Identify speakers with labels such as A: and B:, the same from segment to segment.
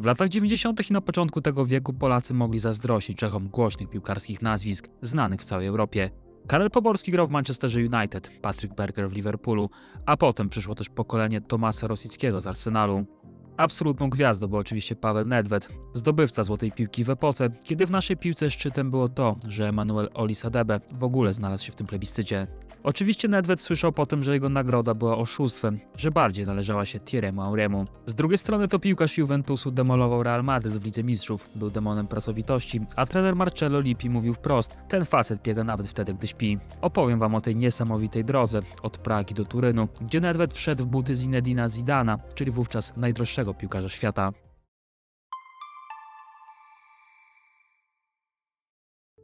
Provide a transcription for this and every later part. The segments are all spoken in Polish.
A: W latach 90. i na początku tego wieku Polacy mogli zazdrościć Czechom głośnych piłkarskich nazwisk, znanych w całej Europie. Karel Poborski grał w Manchesterze United, Patrick Berger w Liverpoolu, a potem przyszło też pokolenie Tomasa Rosickiego z Arsenalu. Absolutną gwiazdą był oczywiście Paweł Nedved, zdobywca złotej piłki w epoce, kiedy w naszej piłce szczytem było to, że Emanuel Olisadebe w ogóle znalazł się w tym plebiscycie. Oczywiście Nedved słyszał potem, że jego nagroda była oszustwem, że bardziej należała się Thierry'emu Auremu. Z drugiej strony to piłkarz Juventusu demolował Real Madryt w Lidze Mistrzów, był demonem pracowitości, a trener Marcello Lippi mówił wprost, ten facet biega nawet wtedy, gdy śpi. Opowiem wam o tej niesamowitej drodze, od Pragi do Turynu, gdzie Nedved wszedł w buty Zinedina Zidana, czyli wówczas najdroższego piłkarza świata.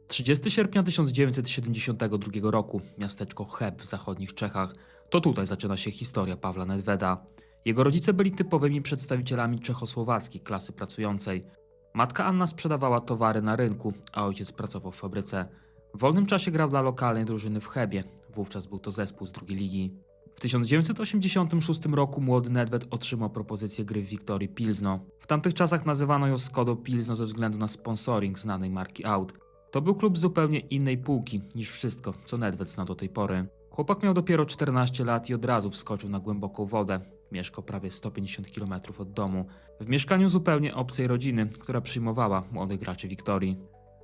A: 30 sierpnia 1972 roku, miasteczko Cheb w zachodnich Czechach. To tutaj zaczyna się historia Pawła Nedweda. Jego rodzice byli typowymi przedstawicielami czechosłowackiej klasy pracującej. Matka Anna sprzedawała towary na rynku, a ojciec pracował w fabryce. W wolnym czasie grał dla lokalnej drużyny w Chebie, wówczas był to zespół z drugiej ligi. W 1986 roku młody Nedved otrzymał propozycję gry w Wiktorii Pilzno. W tamtych czasach nazywano ją Skodą Pilzno ze względu na sponsoring znanej marki aut. To był klub zupełnie innej półki niż wszystko, co Nedved znał do tej pory. Chłopak miał dopiero 14 lat i od razu wskoczył na głęboką wodę. Mieszkał prawie 150 km od domu, w mieszkaniu zupełnie obcej rodziny, która przyjmowała młodych graczy Wiktorii.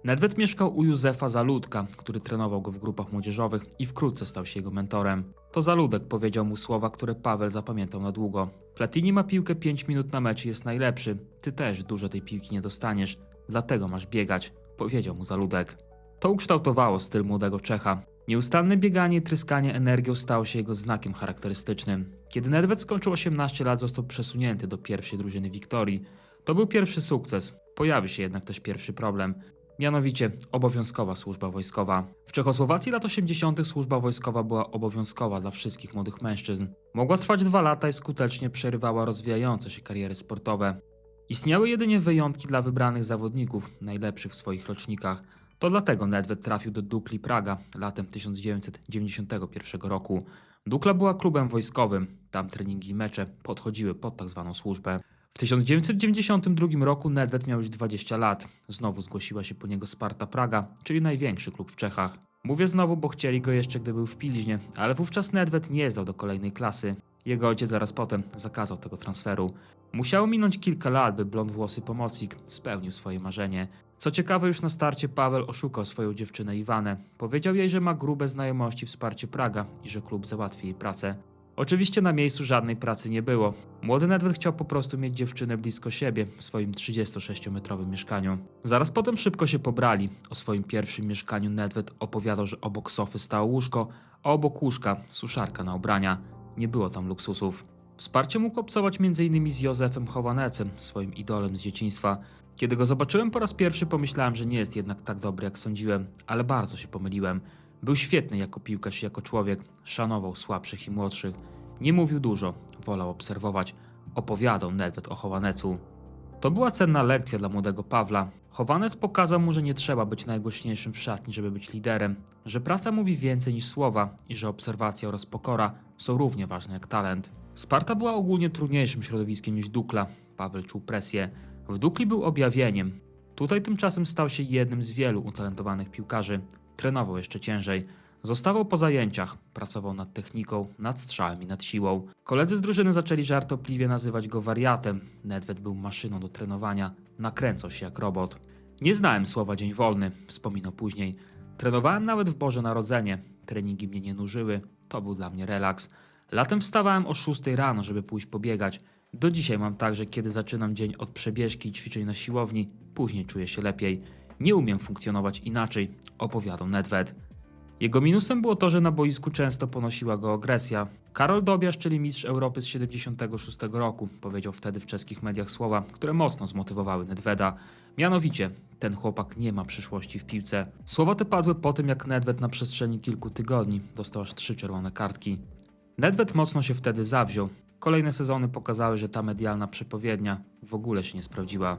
A: Nedved mieszkał u Józefa Zaludka, który trenował go w grupach młodzieżowych i wkrótce stał się jego mentorem. To Zaludek powiedział mu słowa, które Paweł zapamiętał na długo. Platini ma piłkę 5 minut na mecz i jest najlepszy. Ty też dużo tej piłki nie dostaniesz, dlatego masz biegać powiedział mu Zaludek. To ukształtowało styl młodego Czecha. Nieustanne bieganie i tryskanie energią stało się jego znakiem charakterystycznym. Kiedy Nedved skończył 18 lat, został przesunięty do pierwszej drużyny Wiktorii. To był pierwszy sukces. Pojawił się jednak też pierwszy problem. Mianowicie obowiązkowa służba wojskowa. W Czechosłowacji lat 80. służba wojskowa była obowiązkowa dla wszystkich młodych mężczyzn. Mogła trwać dwa lata i skutecznie przerywała rozwijające się kariery sportowe. Istniały jedynie wyjątki dla wybranych zawodników, najlepszych w swoich rocznikach. To dlatego Nedved trafił do Dukli Praga latem 1991 roku. Dukla była klubem wojskowym, tam treningi i mecze podchodziły pod tak zwaną służbę. W 1992 roku Nedved miał już 20 lat. Znowu zgłosiła się po niego Sparta Praga, czyli największy klub w Czechach. Mówię znowu, bo chcieli go jeszcze, gdy był w Pilźnie, ale wówczas Nedved nie zdał do kolejnej klasy. Jego ojciec zaraz potem zakazał tego transferu. Musiało minąć kilka lat, by blond włosy pomocnik spełnił swoje marzenie. Co ciekawe, już na starcie Paweł oszukał swoją dziewczynę Iwanę. Powiedział jej, że ma grube znajomości wsparcie Praga i że klub załatwi jej pracę. Oczywiście na miejscu żadnej pracy nie było. Młody Nedved chciał po prostu mieć dziewczynę blisko siebie w swoim 36-metrowym mieszkaniu. Zaraz potem szybko się pobrali. O swoim pierwszym mieszkaniu Nedved opowiadał, że obok sofy stało łóżko, a obok łóżka suszarka na ubrania. Nie było tam luksusów. Wsparcie mógł obcować m.in. z Józefem Chowanecem, swoim idolem z dzieciństwa. Kiedy go zobaczyłem po raz pierwszy, pomyślałem, że nie jest jednak tak dobry, jak sądziłem, ale bardzo się pomyliłem. Był świetny jako piłkarz i jako człowiek, szanował słabszych i młodszych. Nie mówił dużo, wolał obserwować. Opowiadał Nedved o Chowanecu. To była cenna lekcja dla młodego Pawła. Chowanec pokazał mu, że nie trzeba być najgłośniejszym w szatni, żeby być liderem, że praca mówi więcej niż słowa i że obserwacja oraz pokora są równie ważne jak talent. Sparta była ogólnie trudniejszym środowiskiem niż Dukla. Paweł czuł presję. W Dukli był objawieniem. Tutaj tymczasem stał się jednym z wielu utalentowanych piłkarzy. Trenował jeszcze ciężej. Zostawał po zajęciach, pracował nad techniką, nad strzałem i nad siłą. Koledzy z drużyny zaczęli żartobliwie nazywać go wariatem. Nedved był maszyną do trenowania, nakręcał się jak robot. Nie znałem słowa dzień wolny, wspominał później. Trenowałem nawet w Boże Narodzenie. Treningi mnie nie nużyły, to był dla mnie relaks. Latem wstawałem o 6 rano, żeby pójść pobiegać. Do dzisiaj mam tak, że kiedy zaczynam dzień od przebieżki i ćwiczeń na siłowni, później czuję się lepiej. Nie umiem funkcjonować inaczej, opowiadał Nedved. Jego minusem było to, że na boisku często ponosiła go agresja. Karol Dobiasz, czyli mistrz Europy z 76 roku, powiedział wtedy w czeskich mediach słowa, które mocno zmotywowały Nedveda. Mianowicie, ten chłopak nie ma przyszłości w piłce. Słowa te padły po tym, jak Nedved na przestrzeni kilku tygodni dostał aż trzy czerwone kartki. Nedved mocno się wtedy zawziął. Kolejne sezony pokazały, że ta medialna przepowiednia w ogóle się nie sprawdziła.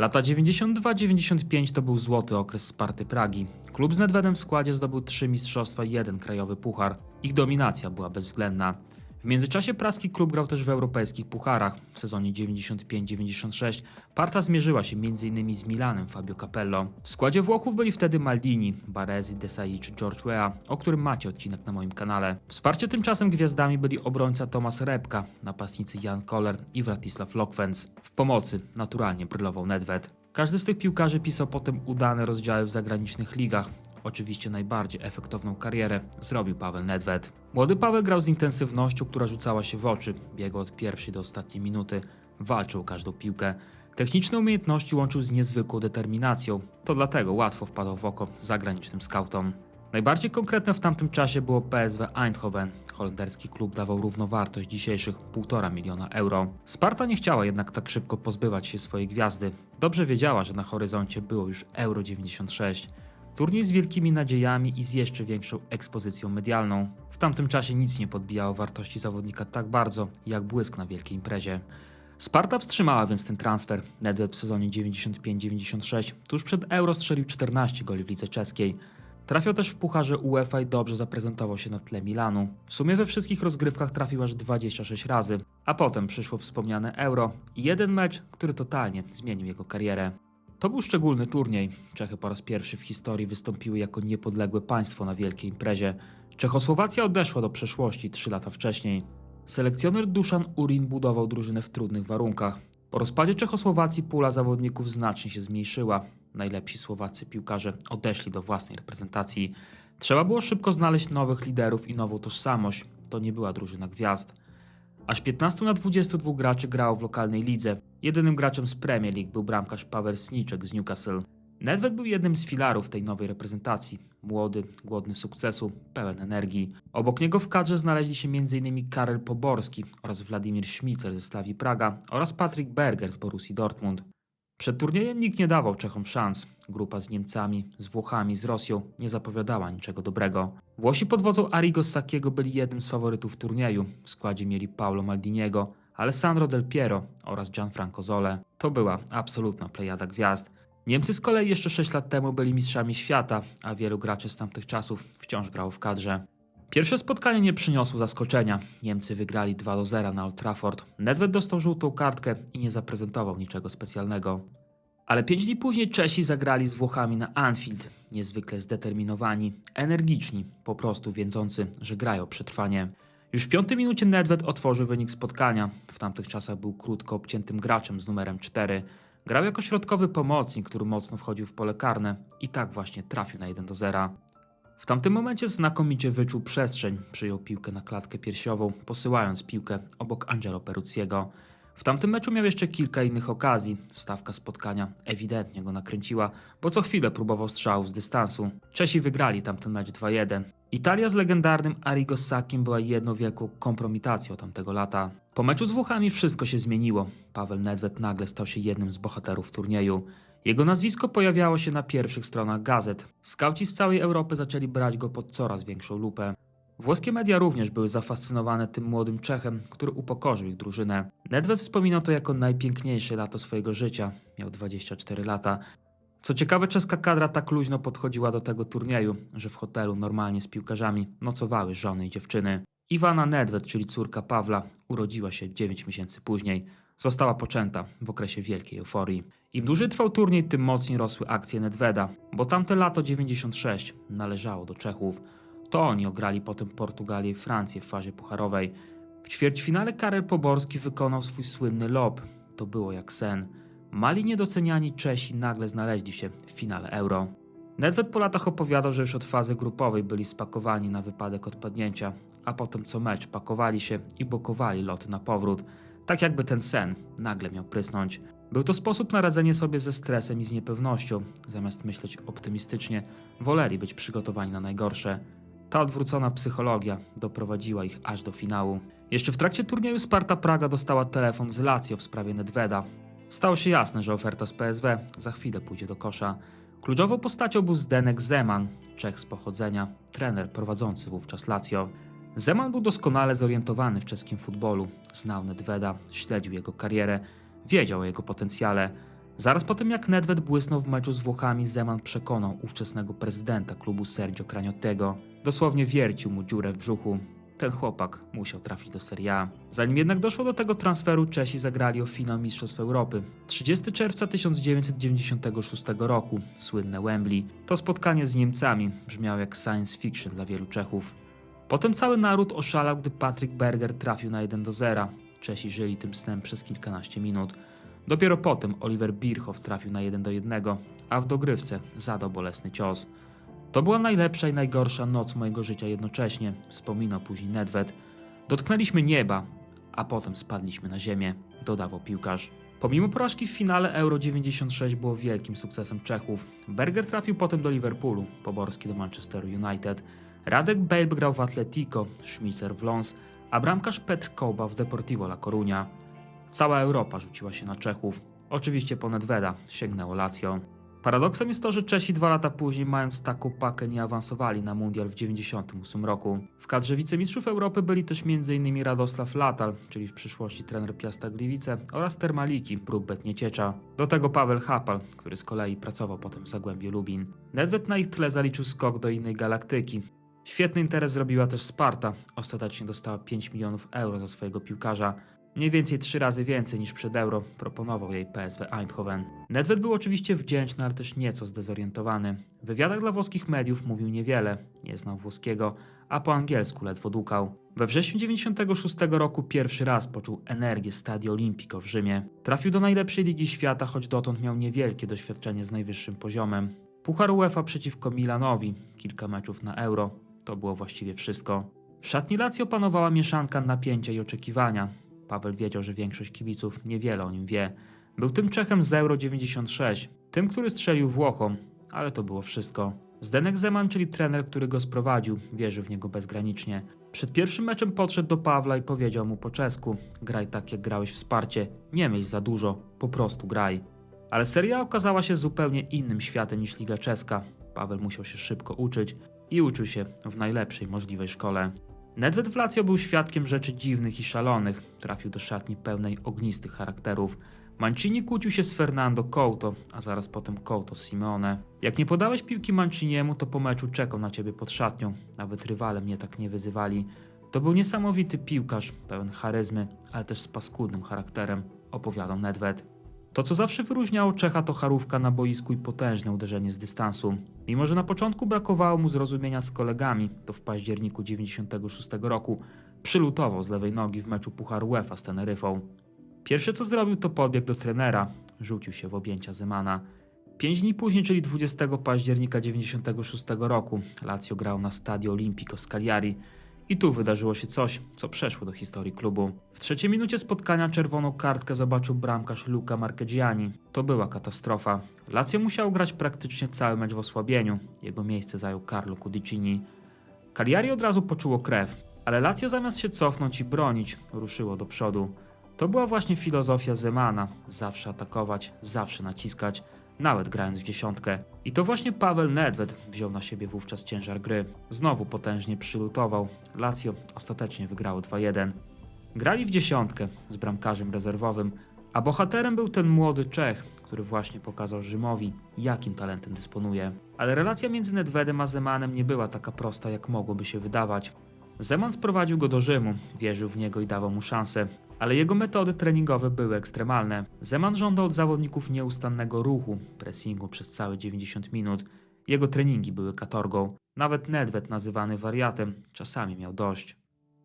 A: Lata 92-95 to był złoty okres Sparty Pragi. Klub z Nedvedem w składzie zdobył trzy mistrzostwa i jeden krajowy puchar. Ich dominacja była bezwzględna. W międzyczasie praski klub grał też w europejskich pucharach. W sezonie 95-96 parta zmierzyła się m.in. z Milanem Fabio Capello. W składzie Włochów byli wtedy Maldini, Baresi, Desai czy George Weah, o którym macie odcinek na moim kanale. Wsparcie tymczasem gwiazdami byli obrońca Tomasz Repka, napastnicy Jan Koller i Wratisław Lokwenc. W pomocy naturalnie brylował Nedved. Każdy z tych piłkarzy pisał potem udane rozdziały w zagranicznych ligach. Oczywiście najbardziej efektowną karierę zrobił Paweł Nedved. Młody Paweł grał z intensywnością, która rzucała się w oczy. Biegał od pierwszej do ostatniej minuty. Walczył każdą piłkę. Techniczne umiejętności łączył z niezwykłą determinacją. To dlatego łatwo wpadał w oko zagranicznym skautom. Najbardziej konkretne w tamtym czasie było PSW Eindhoven. Holenderski klub dawał równowartość dzisiejszych 1,5 miliona euro. Sparta nie chciała jednak tak szybko pozbywać się swojej gwiazdy. Dobrze wiedziała, że na horyzoncie było już Euro 96. Turniej z wielkimi nadziejami i z jeszcze większą ekspozycją medialną. W tamtym czasie nic nie podbijało wartości zawodnika tak bardzo, jak błysk na wielkiej imprezie. Sparta wstrzymała więc ten transfer. Nedved w sezonie 95-96 tuż przed Euro strzelił 14 goli w lidze czeskiej. Trafiał też w pucharze UEFA i dobrze zaprezentował się na tle Milanu. W sumie we wszystkich rozgrywkach trafił aż 26 razy, a potem przyszło wspomniane Euro i jeden mecz, który totalnie zmienił jego karierę. To był szczególny turniej. Czechy po raz pierwszy w historii wystąpiły jako niepodległe państwo na wielkiej imprezie. Czechosłowacja odeszła do przeszłości 3 lata wcześniej. Selekcjoner Duszan Urin budował drużynę w trudnych warunkach. Po rozpadzie Czechosłowacji pula zawodników znacznie się zmniejszyła. Najlepsi słowaccy piłkarze odeszli do własnej reprezentacji. Trzeba było szybko znaleźć nowych liderów i nową tożsamość. To nie była drużyna gwiazd. Aż 15 na 22 graczy grało w lokalnej lidze. Jedynym graczem z Premier League był bramkarz Paweł Sniczek z Newcastle. Nedved był jednym z filarów tej nowej reprezentacji. Młody, głodny sukcesu, pełen energii. Obok niego w kadrze znaleźli się m.in. Karel Poborski oraz Władimir Szmicer ze Slawii Praga oraz Patrick Berger z Borussii Dortmund. Przed turniejem nikt nie dawał Czechom szans. Grupa z Niemcami, z Włochami, z Rosją nie zapowiadała niczego dobrego. Włosi pod wodzą Arrigo Sacchiego byli jednym z faworytów turnieju. W składzie mieli Paolo Maldiniego, Alessandro Del Piero oraz Gianfranco Zolle. To była absolutna plejada gwiazd. Niemcy z kolei jeszcze 6 lat temu byli mistrzami świata, a wielu graczy z tamtych czasów wciąż grało w kadrze. Pierwsze spotkanie nie przyniosło zaskoczenia. Niemcy wygrali 2 do 0 na Old Trafford. Nedved dostał żółtą kartkę i nie zaprezentował niczego specjalnego. Ale pięć dni później Czesi zagrali z Włochami na Anfield. Niezwykle zdeterminowani, energiczni, po prostu wiedzący, że grają przetrwanie. Już w piątej minucie Nedved otworzył wynik spotkania. W tamtych czasach był krótko obciętym graczem z numerem 4. Grał jako środkowy pomocnik, który mocno wchodził w pole karne i tak właśnie trafił na 1 do 0. W tamtym momencie znakomicie wyczuł przestrzeń, przyjął piłkę na klatkę piersiową, posyłając piłkę obok Angelo Peruzziego. W tamtym meczu miał jeszcze kilka innych okazji. Stawka spotkania ewidentnie go nakręciła, bo co chwilę próbował strzałów z dystansu. Czesi wygrali tamten mecz 2-1. Italia z legendarnym Arrigo Sacchiem była jedną wielką kompromitacją tamtego lata. Po meczu z Włochami wszystko się zmieniło. Paweł Nedved nagle stał się jednym z bohaterów turnieju. Jego nazwisko pojawiało się na pierwszych stronach gazet. Skauci z całej Europy zaczęli brać go pod coraz większą lupę. Włoskie media również były zafascynowane tym młodym Czechem, który upokorzył ich drużynę. Nedved wspominał to jako najpiękniejsze lato swojego życia. Miał 24 lata. Co ciekawe, czeska kadra tak luźno podchodziła do tego turnieju, że w hotelu normalnie z piłkarzami nocowały żony i dziewczyny. Iwana Nedved, czyli córka Pawła, urodziła się 9 miesięcy później. Została poczęta w okresie wielkiej euforii. Im dłużej trwał turniej, tym mocniej rosły akcje Nedveda, bo tamte lato 96 należało do Czechów. To oni ograli potem Portugalię i Francję w fazie pucharowej. W ćwierćfinale Karel Poborski wykonał swój słynny lob. To było jak sen. Mali niedoceniani Czesi nagle znaleźli się w finale Euro. Nedved po latach opowiadał, że już od fazy grupowej byli spakowani na wypadek odpadnięcia, a potem co mecz pakowali się i blokowali loty na powrót, tak jakby ten sen nagle miał prysnąć. Był to sposób na radzenie sobie ze stresem i z niepewnością. Zamiast myśleć optymistycznie, woleli być przygotowani na najgorsze. Ta odwrócona psychologia doprowadziła ich aż do finału. Jeszcze w trakcie turnieju Sparta Praga dostała telefon z Lazio w sprawie Nedveda. Stało się jasne, że oferta z PSW za chwilę pójdzie do kosza. Kluczową postacią był Zdenek Zeman, Czech z pochodzenia, trener prowadzący wówczas Lazio. Zeman był doskonale zorientowany w czeskim futbolu, znał Nedveda, śledził jego karierę, wiedział o jego potencjale. Zaraz po tym jak Nedved błysnął w meczu z Włochami, Zeman przekonał ówczesnego prezydenta klubu Sergio Craniotego. Dosłownie wiercił mu dziurę w brzuchu. ten chłopak musiał trafić do Serie A. Zanim jednak doszło do tego transferu, Czesi zagrali o finał Mistrzostw Europy. 30 czerwca 1996 roku, słynne Wembley. To spotkanie z Niemcami brzmiało jak science fiction dla wielu Czechów. Potem cały naród oszalał, gdy Patryk Berger trafił na 1 do 0. Czesi żyli tym snem przez kilkanaście minut. Dopiero potem Oliver Bierhoff trafił na 1 do 1, a w dogrywce zadał bolesny cios. To była najlepsza i najgorsza noc mojego życia jednocześnie, wspominał później Nedved. Dotknęliśmy nieba, a potem spadliśmy na ziemię, dodawał piłkarz. Pomimo porażki w finale Euro 96 było wielkim sukcesem Czechów. Berger trafił potem do Liverpoolu, Poborski do Manchesteru United. Radek Bale grał w Atletico, Schmitzer w Lons, a bramkarz Petr Kołba w Deportivo La Coruña. Cała Europa rzuciła się na Czechów. Oczywiście po Nedveda sięgnęło Lazio. Paradoksem jest to, że Czesi dwa lata później, mając taką pakę, nie awansowali na mundial w 1998 roku. W kadrze wicemistrzów Europy byli też m.in. Radosław Latal, czyli w przyszłości trener Piasta Gliwice, oraz Termaliki, Brugbet Nieciecza. Do tego Paweł Hapal, który z kolei pracował potem w Zagłębiu Lubin. Nedved na ich tle zaliczył skok do innej galaktyki. Świetny interes zrobiła też Sparta. Ostatecznie dostała 5 milionów euro za swojego piłkarza. Mniej więcej trzy razy więcej niż przed euro proponował jej PSW Eindhoven. Nedved był oczywiście wdzięczny, ale też nieco zdezorientowany. W wywiadach dla włoskich mediów mówił niewiele, nie znał włoskiego, a po angielsku ledwo dukał. We wrześniu 96 roku pierwszy raz poczuł energię Stadio Olimpico w Rzymie. Trafił do najlepszej ligi świata, choć dotąd miał niewielkie doświadczenie z najwyższym poziomem. Puchar UEFA przeciwko Milanowi, kilka meczów na euro. To było właściwie wszystko. W szatni Lazio panowała mieszanka napięcia i oczekiwania. Paweł wiedział, że większość kibiców niewiele o nim wie. Był tym Czechem z Euro 96, tym, który strzelił Włochom, ale to było wszystko. Zdenek Zeman, czyli trener, który go sprowadził, wierzył w niego bezgranicznie. Przed pierwszym meczem podszedł do Pawła i powiedział mu po czesku: Graj tak, jak grałeś w Sparcie, nie myśl za dużo, po prostu graj. Ale seria okazała się zupełnie innym światem niż Liga Czeska. Paweł musiał się szybko uczyć i uczył się w najlepszej możliwej szkole. Nedved w był świadkiem rzeczy dziwnych i szalonych. Trafił do szatni pełnej ognistych charakterów. Mancini kłócił się z Fernando Couto, a zaraz potem Couto z Simeone. Jak nie podałeś piłki Manciniemu, to po meczu czekał na ciebie pod szatnią. Nawet rywale mnie tak nie wyzywali. To był niesamowity piłkarz, pełen charyzmy, ale też z paskudnym charakterem, opowiadał Nedved. To, co zawsze wyróżniało Czecha, to charówka na boisku i potężne uderzenie z dystansu. Mimo, że na początku brakowało mu zrozumienia z kolegami, to w październiku 96 roku przylutował z lewej nogi w meczu Pucharu UEFA z Teneryfą. Pierwsze co zrobił to podbieg do trenera, rzucił się w objęcia Zemana. Pięć dni później, czyli 20 października 96 roku, Lazio grał na Stadio Olimpico z Cagliari i tu wydarzyło się coś, co przeszło do historii klubu. W trzeciej minucie spotkania czerwoną kartkę zobaczył bramkarz Luca Marchegiani. To była katastrofa. Lazio musiał grać praktycznie cały mecz w osłabieniu. Jego miejsce zajął Carlo Cudicini. Cagliari od razu poczuło krew, ale Lazio zamiast się cofnąć i bronić, ruszyło do przodu. To była właśnie filozofia Zemana. Zawsze atakować, zawsze naciskać, nawet grając w dziesiątkę. I to właśnie Paweł Nedved wziął na siebie wówczas ciężar gry. Znowu potężnie przylutował. Lazio ostatecznie wygrało 2-1. Grali w dziesiątkę z bramkarzem rezerwowym, a bohaterem był ten młody Czech, który właśnie pokazał Rzymowi, jakim talentem dysponuje. Ale relacja między Nedvedem a Zemanem nie była taka prosta, jak mogłoby się wydawać. Zeman sprowadził go do Rzymu, wierzył w niego i dawał mu szansę, ale jego metody treningowe były ekstremalne. Zeman żądał od zawodników nieustannego ruchu, pressingu przez całe 90 minut. Jego treningi były katorgą. Nawet Nedved, nazywany wariatem, czasami miał dość.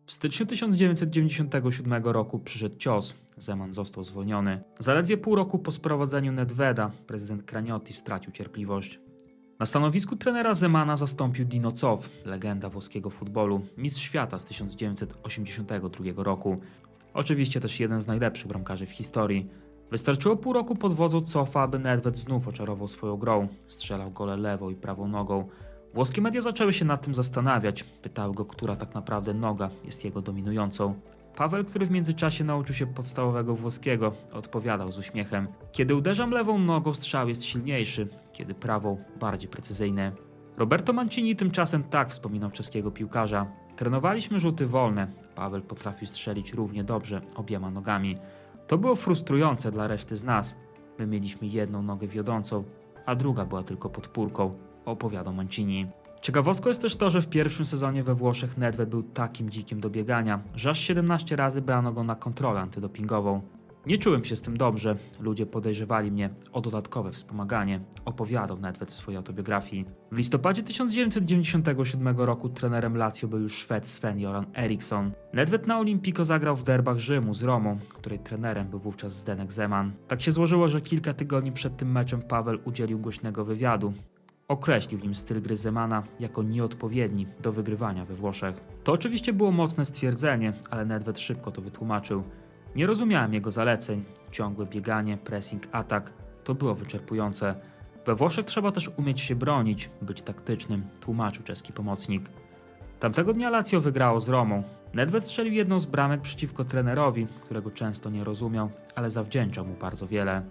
A: W styczniu 1997 roku przyszedł cios. Zeman został zwolniony. Zaledwie pół roku po sprowadzeniu Nedveda prezydent Kraniotti stracił cierpliwość. Na stanowisku trenera Zemana zastąpił Dino Cow, legenda włoskiego futbolu, mistrz świata z 1982 roku. Oczywiście też jeden z najlepszych bramkarzy w historii. Wystarczyło pół roku pod wodzą Cofa, aby Nedved znów oczarował swoją grą. Strzelał gole lewą i prawą nogą. Włoskie media zaczęły się nad tym zastanawiać. Pytały go, która tak naprawdę noga jest jego dominującą. Paweł, który w międzyczasie nauczył się podstawowego włoskiego, odpowiadał z uśmiechem: Kiedy uderzam lewą nogą, strzał jest silniejszy, kiedy prawą bardziej precyzyjny. Roberto Mancini tymczasem tak wspominał czeskiego piłkarza. Trenowaliśmy rzuty wolne. Paweł potrafił strzelić równie dobrze obiema nogami. To było frustrujące dla reszty z nas. My mieliśmy jedną nogę wiodącą, a druga była tylko podpórką, opowiadał Mancini. Ciekawostką jest też to, że w pierwszym sezonie we Włoszech Nedved był takim dzikim do biegania, że aż 17 razy brano go na kontrolę antydopingową. Nie czułem się z tym dobrze, ludzie podejrzewali mnie o dodatkowe wspomaganie, opowiadał Nedved w swojej autobiografii. W listopadzie 1997 roku trenerem Lazio był już Szwed Sven-Göran Eriksson. Nedved na Olimpiko zagrał w derbach Rzymu z Romą, której trenerem był wówczas Zdenek Zeman. Tak się złożyło, że kilka tygodni przed tym meczem Paweł udzielił głośnego wywiadu. Określił w nim styl gry Zemana jako nieodpowiedni do wygrywania we Włoszech. To oczywiście było mocne stwierdzenie, ale Nedved szybko to wytłumaczył. Nie rozumiałem jego zaleceń. Ciągłe bieganie, pressing, atak to było wyczerpujące. We Włoszech trzeba też umieć się bronić, być taktycznym, tłumaczył czeski pomocnik. Tamtego dnia Lazio wygrało z Romą. Nedved strzelił jedną z bramek przeciwko trenerowi, którego często nie rozumiał, ale zawdzięczał mu bardzo wiele.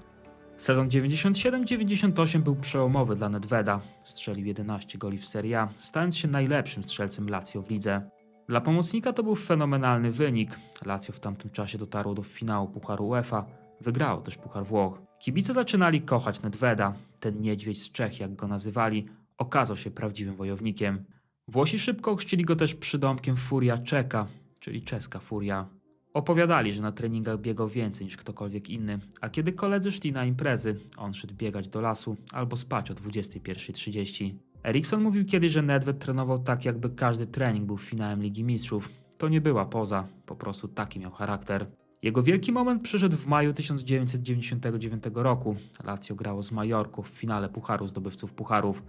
A: Sezon 97-98 był przełomowy dla Nedveda. Strzelił 11 goli w Serie A, stając się najlepszym strzelcem Lazio w lidze. Dla pomocnika to był fenomenalny wynik. Lazio w tamtym czasie dotarło do finału Pucharu UEFA, wygrało też Puchar Włoch. Kibice zaczynali kochać Nedveda. Ten niedźwiedź z Czech, jak go nazywali, okazał się prawdziwym wojownikiem. Włosi szybko ochrzcili go też przydomkiem Furia Czeka, czyli czeska furia. Opowiadali, że na treningach biegał więcej niż ktokolwiek inny, a kiedy koledzy szli na imprezy, on szedł biegać do lasu albo spać o 21.30. Erikson mówił kiedyś, że Nedved trenował tak, jakby każdy trening był finałem Ligi Mistrzów. To nie była poza, po prostu taki miał charakter. Jego wielki moment przyszedł w maju 1999 roku. Lazio grało z Majorką w finale Pucharu Zdobywców Pucharów.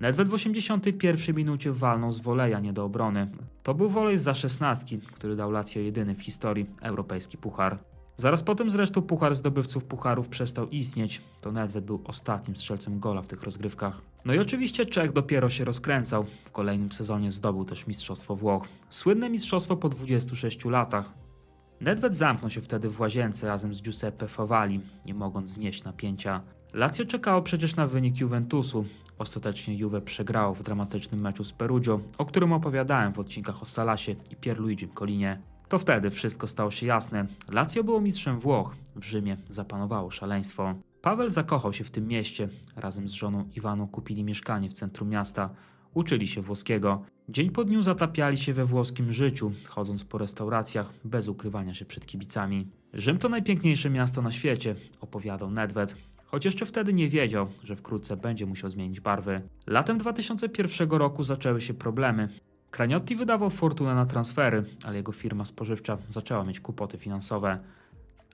A: Nedved w 81 minucie walnął z woleja nie do obrony. To był wolej za szesnastki, który dał Lazio jedyny w historii europejski puchar. Zaraz potem zresztą Puchar Zdobywców Pucharów przestał istnieć. To Nedved był ostatnim strzelcem gola w tych rozgrywkach. No i oczywiście Czech dopiero się rozkręcał. W kolejnym sezonie zdobył też Mistrzostwo Włoch. Słynne mistrzostwo po 26 latach. Nedved zamknął się wtedy w łazience razem z Giuseppe Favali, nie mogąc znieść napięcia. Lazio czekało przecież na wynik Juventusu. Ostatecznie Juve przegrało w dramatycznym meczu z Perugia, o którym opowiadałem w odcinkach o Salasie i Pierluigi Colinie. To wtedy wszystko stało się jasne. Lazio było mistrzem Włoch. W Rzymie zapanowało szaleństwo. Paweł zakochał się w tym mieście. Razem z żoną Iwaną kupili mieszkanie w centrum miasta. Uczyli się włoskiego. Dzień po dniu zatapiali się we włoskim życiu, chodząc po restauracjach bez ukrywania się przed kibicami. Rzym to najpiękniejsze miasto na świecie, opowiadał Nedved. Choć jeszcze wtedy nie wiedział, że wkrótce będzie musiał zmienić barwy. Latem 2001 roku zaczęły się problemy. Kraniotti wydawał fortunę na transfery, ale jego firma spożywcza zaczęła mieć kłopoty finansowe.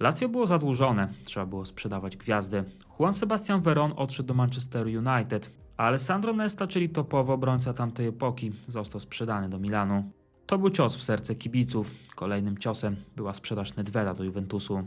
A: Lazio było zadłużone, trzeba było sprzedawać gwiazdy. Juan Sebastian Veron odszedł do Manchesteru United, a Alessandro Nesta, czyli topowy obrońca tamtej epoki, został sprzedany do Milanu. To był cios w serce kibiców. Kolejnym ciosem była sprzedaż Nedveda do Juventusu.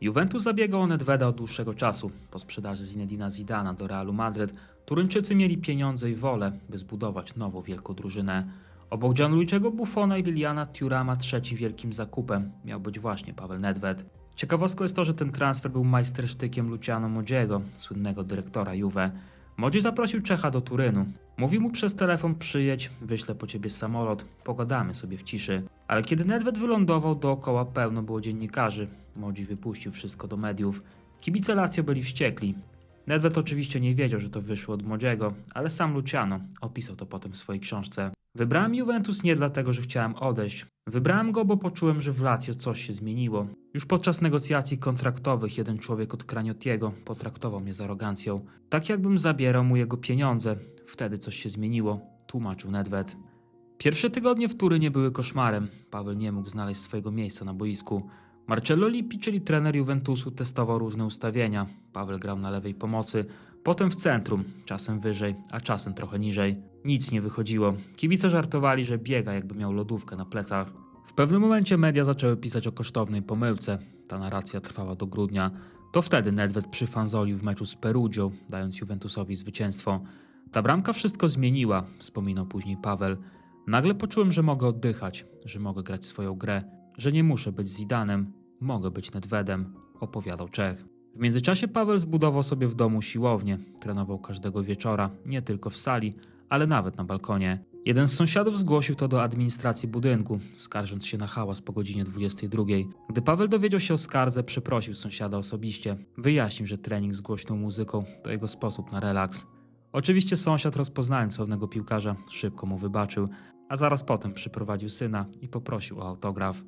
A: Juventus zabiegał o Nedveda od dłuższego czasu. Po sprzedaży Zinedina Zidana do Realu Madryt, Turyńczycy mieli pieniądze i wolę, by zbudować nową wielką drużynę. Obok Gianluigiego Buffona i Liliana Turama trzeci wielkim zakupem miał być właśnie Paweł Nedved. Ciekawostką jest to, że ten transfer był majstersztykiem Luciano Modziego, słynnego dyrektora Juve. Modzi zaprosił Czecha do Turynu. Mówił mu przez telefon przyjedź, wyślę po ciebie samolot, pogadamy sobie w ciszy. Ale kiedy Nedved wylądował, dookoła pełno było dziennikarzy. Modzi wypuścił wszystko do mediów. Kibice Lazio byli wściekli. Nedved oczywiście nie wiedział, że to wyszło od Modziego, ale sam Luciano opisał to potem w swojej książce. Wybrałem Juventus nie dlatego, że chciałem odejść. Wybrałem go, bo poczułem, że w Lazio coś się zmieniło. Już podczas negocjacji kontraktowych jeden człowiek od Kraniotiego potraktował mnie z arogancją. Tak jakbym zabierał mu jego pieniądze. Wtedy coś się zmieniło, tłumaczył Nedved. Pierwsze tygodnie w Turynie były koszmarem. Paweł nie mógł znaleźć swojego miejsca na boisku. Marcello Lippi, czyli trener Juventusu, testował różne ustawienia. Paweł grał na lewej pomocy, potem w centrum, czasem wyżej, a czasem trochę niżej. Nic nie wychodziło. Kibice żartowali, że biega jakby miał lodówkę na plecach. W pewnym momencie media zaczęły pisać o kosztownej pomyłce. Ta narracja trwała do grudnia. To wtedy Nedved przyfanzolił w meczu z Perugią, dając Juventusowi zwycięstwo. Ta bramka wszystko zmieniła, wspominał później Paweł. Nagle poczułem, że mogę oddychać, że mogę grać swoją grę, że nie muszę być Zidanem, mogę być Nedvedem, opowiadał Czech. W międzyczasie Paweł zbudował sobie w domu siłownię, trenował każdego wieczora, nie tylko w sali, ale nawet na balkonie. Jeden z sąsiadów zgłosił to do administracji budynku, skarżąc się na hałas po godzinie 22. Gdy Paweł dowiedział się o skardze, przeprosił sąsiada osobiście. Wyjaśnił, że trening z głośną muzyką to jego sposób na relaks. Oczywiście sąsiad rozpoznając sławnego piłkarza szybko mu wybaczył, a zaraz potem przyprowadził syna i poprosił o autograf.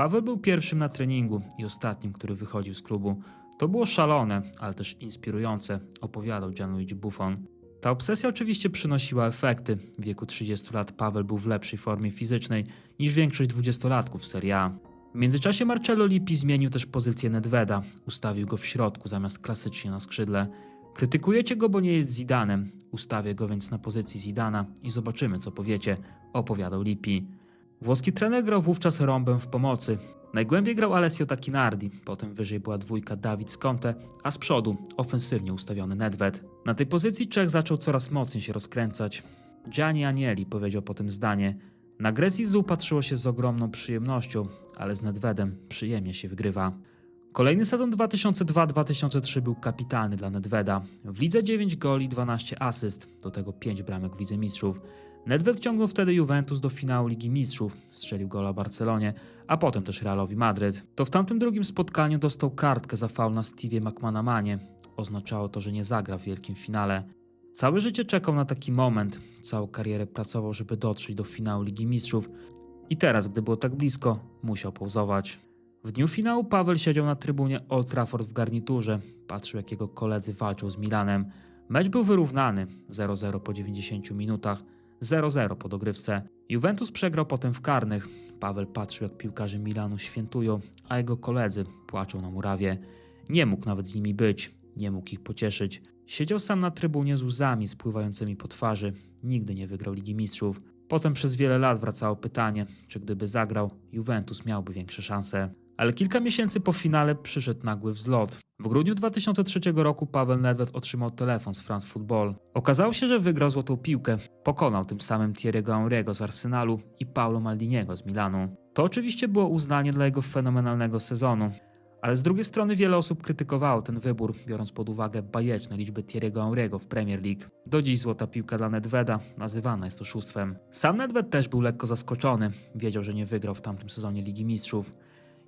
A: Paweł był pierwszym na treningu i ostatnim, który wychodził z klubu. To było szalone, ale też inspirujące, opowiadał Gianluigi Buffon. Ta obsesja oczywiście przynosiła efekty. W wieku 30 lat Paweł był w lepszej formie fizycznej niż większość dwudziestolatków Serie A. W międzyczasie Marcello Lippi zmienił też pozycję Nedveda, ustawił go w środku zamiast klasycznie na skrzydle. Krytykujecie go, bo nie jest Zidanem. Ustawię go więc na pozycji Zidana i zobaczymy, co powiecie, opowiadał Lippi. Włoski trener grał wówczas rąbem w pomocy. Najgłębiej grał Alessio Tacchinardi, potem wyżej była dwójka Dawid Conte, a z przodu ofensywnie ustawiony Nedved. Na tej pozycji Czech zaczął coraz mocniej się rozkręcać. Gianni Anieli powiedział potem zdanie Na grę Zizu patrzyło się z ogromną przyjemnością, ale z Nedvedem przyjemnie się wygrywa. Kolejny sezon 2002-2003 był kapitalny dla Nedveda. W lidze 9 goli, 12 asyst, do tego 5 bramek w Lidze Mistrzów. Nedved ciągnął wtedy Juventus do finału Ligi Mistrzów, strzelił gola Barcelonie, a potem też Realowi Madryt. To w tamtym drugim spotkaniu dostał kartkę za faul na Stevie McManamanie. Oznaczało to, że nie zagra w wielkim finale. Całe życie czekał na taki moment, całą karierę pracował, żeby dotrzeć do finału Ligi Mistrzów i teraz, gdy było tak blisko, musiał pauzować. W dniu finału Paweł siedział na trybunie Old Trafford w garniturze, patrzył jak jego koledzy walczą z Milanem. Mecz był wyrównany, 0-0 po 90 minutach, 0-0 po dogrywce. Juventus przegrał potem w karnych. Paweł patrzył jak piłkarze Milanu świętują, a jego koledzy płaczą na murawie. Nie mógł nawet z nimi być, nie mógł ich pocieszyć. Siedział sam na trybunie z łzami spływającymi po twarzy. Nigdy nie wygrał Ligi Mistrzów. Potem przez wiele lat wracało pytanie, czy gdyby zagrał, Juventus miałby większe szanse. Ale kilka miesięcy po finale przyszedł nagły wzlot. W grudniu 2003 roku Paweł Nedved otrzymał telefon z France Football. Okazało się, że wygrał złotą piłkę. Pokonał tym samym Thierry'ego Henry'ego z Arsenalu i Paulo Maldiniego z Milanu. To oczywiście było uznanie dla jego fenomenalnego sezonu. Ale z drugiej strony wiele osób krytykowało ten wybór, biorąc pod uwagę bajeczne liczby Thierry'ego Henry'ego w Premier League. Do dziś złota piłka dla Nedveda nazywana jest oszustwem. Sam Nedved też był lekko zaskoczony. Wiedział, że nie wygrał w tamtym sezonie Ligi Mistrzów.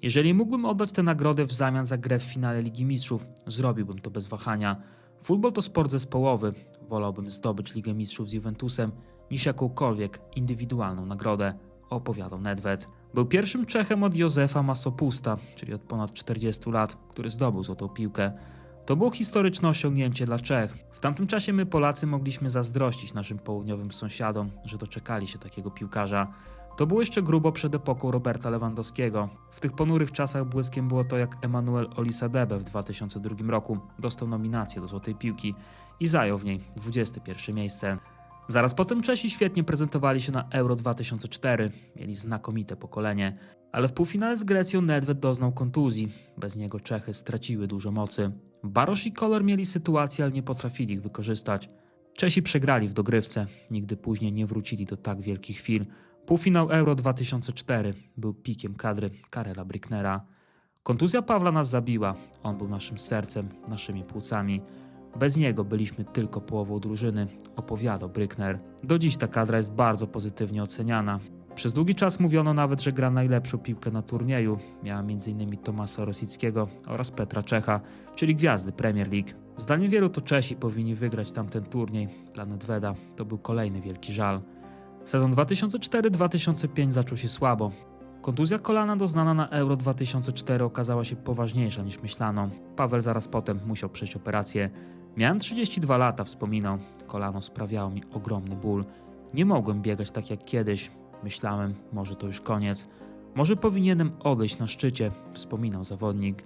A: Jeżeli mógłbym oddać tę nagrodę w zamian za grę w finale Ligi Mistrzów, zrobiłbym to bez wahania. Futbol to sport zespołowy. Wolałbym zdobyć Ligę Mistrzów z Juventusem niż jakąkolwiek indywidualną nagrodę, opowiadał Nedved. Był pierwszym Czechem od Józefa Masopusta, czyli od ponad 40 lat, który zdobył złotą piłkę. To było historyczne osiągnięcie dla Czech. W tamtym czasie my Polacy mogliśmy zazdrościć naszym południowym sąsiadom, że doczekali się takiego piłkarza. To było jeszcze grubo przed epoką Roberta Lewandowskiego. W tych ponurych czasach błyskiem było to, jak Emanuel Olisadebe w 2002 roku dostał nominację do Złotej Piłki i zajął w niej 21 miejsce. Zaraz potem Czesi świetnie prezentowali się na Euro 2004, mieli znakomite pokolenie, ale w półfinale z Grecją Nedved doznał kontuzji. Bez niego Czechy straciły dużo mocy. Barosz i Kolor mieli sytuację, ale nie potrafili ich wykorzystać. Czesi przegrali w dogrywce, nigdy później nie wrócili do tak wielkich chwil. Półfinał Euro 2004 był pikiem kadry Karela Bricknera. Kontuzja Pawła nas zabiła. On był naszym sercem, naszymi płucami. Bez niego byliśmy tylko połową drużyny, opowiadał Brickner. Do dziś ta kadra jest bardzo pozytywnie oceniana. Przez długi czas mówiono nawet, że gra najlepszą piłkę na turnieju. Miała m.in. Tomasa Rosickiego oraz Petra Czecha, czyli gwiazdy Premier League. Zdaniem wielu to Czesi powinni wygrać tamten turniej. Dla Nedveda to był kolejny wielki żal. Sezon 2004-2005 zaczął się słabo. Kontuzja kolana doznana na Euro 2004 okazała się poważniejsza niż myślano. Paweł zaraz potem musiał przejść operację. Miałem 32 lata, wspominał. Kolano sprawiało mi ogromny ból. Nie mogłem biegać tak jak kiedyś. Myślałem, może to już koniec. Może powinienem odejść na szczycie, wspominał zawodnik.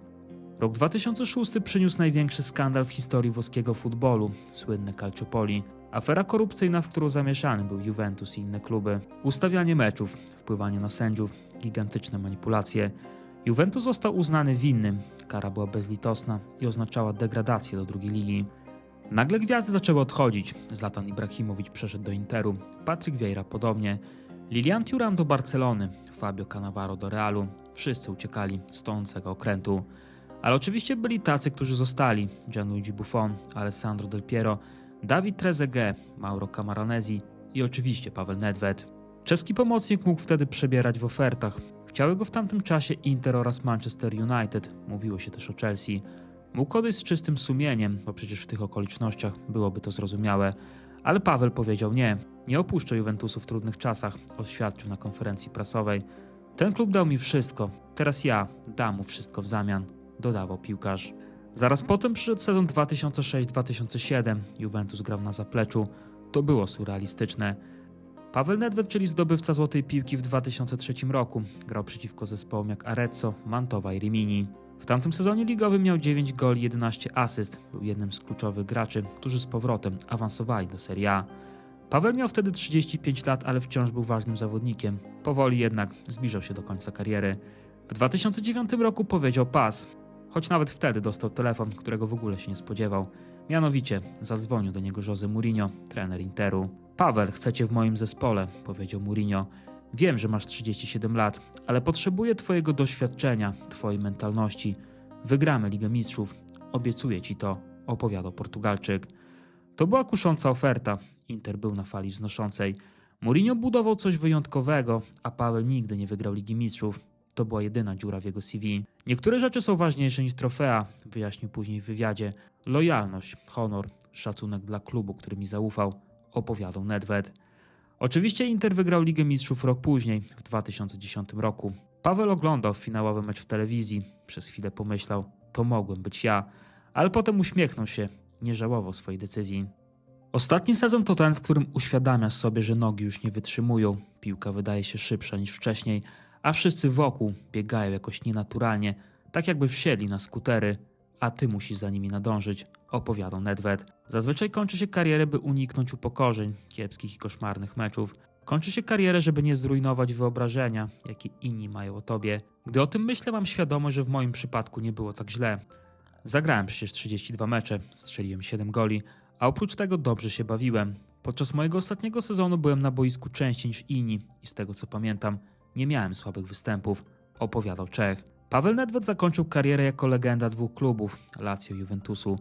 A: Rok 2006 przyniósł największy skandal w historii włoskiego futbolu, słynny Calciopoli. Afera korupcyjna, w którą zamieszany był Juventus i inne kluby. Ustawianie meczów, wpływanie na sędziów, gigantyczne manipulacje. Juventus został uznany winnym, kara była bezlitosna i oznaczała degradację do drugiej ligi. Nagle gwiazdy zaczęły odchodzić. Zlatan Ibrahimowicz przeszedł do Interu, Patryk Vieira podobnie. Lilian Thuram do Barcelony, Fabio Cannavaro do Realu. Wszyscy uciekali z tonącego okrętu. Ale oczywiście byli tacy, którzy zostali. Gianluigi Buffon, Alessandro Del Piero, Dawid Trezeguet, Mauro Camaronesi i oczywiście Paweł Nedved. Czeski pomocnik mógł wtedy przebierać w ofertach. Chciały go w tamtym czasie Inter oraz Manchester United, mówiło się też o Chelsea. Mógł odejść z czystym sumieniem, bo przecież w tych okolicznościach byłoby to zrozumiałe. Ale Paweł powiedział nie, nie opuszczę Juventusu w trudnych czasach, oświadczył na konferencji prasowej. Ten klub dał mi wszystko, teraz ja dam mu wszystko w zamian, dodawał piłkarz. Zaraz potem przyszedł sezon 2006-2007. Juventus grał na zapleczu. To było surrealistyczne. Paweł Nedved, czyli zdobywca Złotej Piłki w 2003 roku, grał przeciwko zespołom jak Arezzo, Mantowa i Rimini. W tamtym sezonie ligowym miał 9 goli, 11 asyst. Był jednym z kluczowych graczy, którzy z powrotem awansowali do Serie A. Paweł miał wtedy 35 lat, ale wciąż był ważnym zawodnikiem. Powoli jednak zbliżał się do końca kariery. W 2009 roku powiedział pas, choć nawet wtedy dostał telefon, którego w ogóle się nie spodziewał. Mianowicie zadzwonił do niego Jose Mourinho, trener Interu. Paweł, chcecie w moim zespole, powiedział Mourinho. Wiem, że masz 37 lat, ale potrzebuję Twojego doświadczenia, Twojej mentalności. Wygramy Ligę Mistrzów. Obiecuję Ci to, opowiadał Portugalczyk. To była kusząca oferta. Inter był na fali wznoszącej. Mourinho budował coś wyjątkowego, a Paweł nigdy nie wygrał Ligi Mistrzów. To była jedyna dziura w jego CV. Niektóre rzeczy są ważniejsze niż trofea, wyjaśnił później w wywiadzie. Lojalność, honor, szacunek dla klubu, który mi zaufał, opowiadał Nedved. Oczywiście Inter wygrał Ligę Mistrzów rok później, w 2010 roku. Paweł oglądał finałowy mecz w telewizji. Przez chwilę pomyślał, to mogłem być ja, ale potem uśmiechnął się, nie żałował swojej decyzji. Ostatni sezon to ten, w którym uświadamiasz sobie, że nogi już nie wytrzymują, piłka wydaje się szybsza niż wcześniej, a wszyscy wokół biegają jakoś nienaturalnie, tak jakby wsiedli na skutery, a ty musisz za nimi nadążyć, opowiadał Nedved. Zazwyczaj kończy się karierę, by uniknąć upokorzeń, kiepskich i koszmarnych meczów. Kończy się karierę, żeby nie zrujnować wyobrażenia, jakie inni mają o tobie. Gdy o tym myślę, mam świadomość, że w moim przypadku nie było tak źle. Zagrałem przecież 32 mecze, strzeliłem 7 goli, a oprócz tego dobrze się bawiłem. Podczas mojego ostatniego sezonu byłem na boisku częściej niż inni i z tego co pamiętam, nie miałem słabych występów, opowiadał Czech. Paweł Nedved zakończył karierę jako legenda dwóch klubów, Lazio i Juventusu.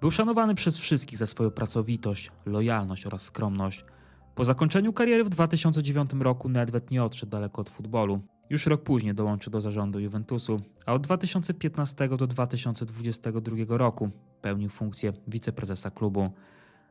A: Był szanowany przez wszystkich za swoją pracowitość, lojalność oraz skromność. Po zakończeniu kariery w 2009 roku Nedved nie odszedł daleko od futbolu. Już rok później dołączył do zarządu Juventusu, a od 2015 do 2022 roku pełnił funkcję wiceprezesa klubu.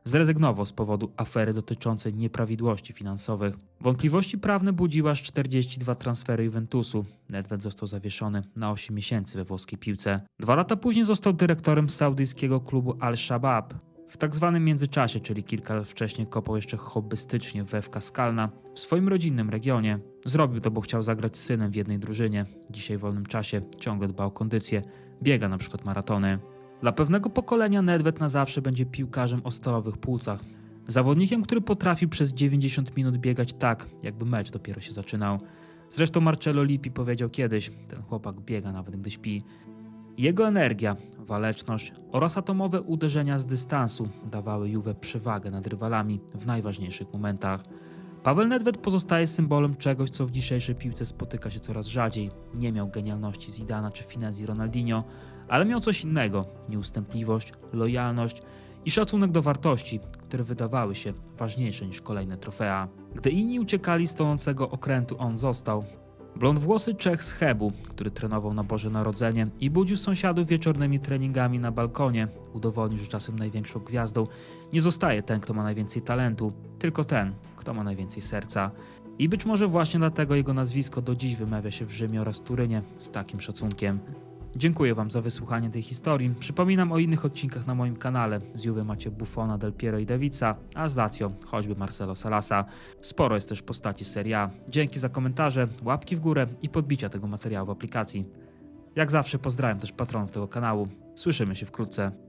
A: Zrezygnował z powodu afery dotyczącej nieprawidłowości finansowych. Wątpliwości prawne budziły aż 42 transfery Juventusu. Nedved został zawieszony na 8 miesięcy we włoskiej piłce. Dwa lata później został dyrektorem saudyjskiego klubu Al-Shabaab. W tak zwanym międzyczasie, czyli kilka lat wcześniej, kopał jeszcze hobbystycznie w FK Skalna w swoim rodzinnym regionie. Zrobił to, bo chciał zagrać z synem w jednej drużynie. Dzisiaj w wolnym czasie ciągle dba o kondycję, biega na przykład maratony. Dla pewnego pokolenia Nedved na zawsze będzie piłkarzem o stalowych płucach. Zawodnikiem, który potrafił przez 90 minut biegać tak, jakby mecz dopiero się zaczynał. Zresztą Marcello Lippi powiedział kiedyś, ten chłopak biega nawet gdy śpi. Jego energia, waleczność oraz atomowe uderzenia z dystansu dawały Juve przewagę nad rywalami w najważniejszych momentach. Paweł Nedved pozostaje symbolem czegoś, co w dzisiejszej piłce spotyka się coraz rzadziej. Nie miał genialności Zidana czy finezji Ronaldinho, ale miał coś innego: nieustępliwość, lojalność i szacunek do wartości, które wydawały się ważniejsze niż kolejne trofea. Gdy inni uciekali z tonącego okrętu, on został. Blond włosy Czech z Chebu, który trenował na Boże Narodzenie i budził sąsiadów wieczornymi treningami na balkonie, udowodnił, że czasem największą gwiazdą nie zostaje ten, kto ma najwięcej talentu, tylko ten, kto ma najwięcej serca. I być może właśnie dlatego jego nazwisko do dziś wymawia się w Rzymie oraz Turynie z takim szacunkiem. Dziękuję Wam za wysłuchanie tej historii. Przypominam o innych odcinkach na moim kanale. Z Juve macie Buffona, Del Piero i Davica, a z Lazio choćby Marcelo Salasa. Sporo jest też postaci Serie A. Dzięki za komentarze, łapki w górę i podbicia tego materiału w aplikacji. Jak zawsze pozdrawiam też patronów tego kanału. Słyszymy się wkrótce.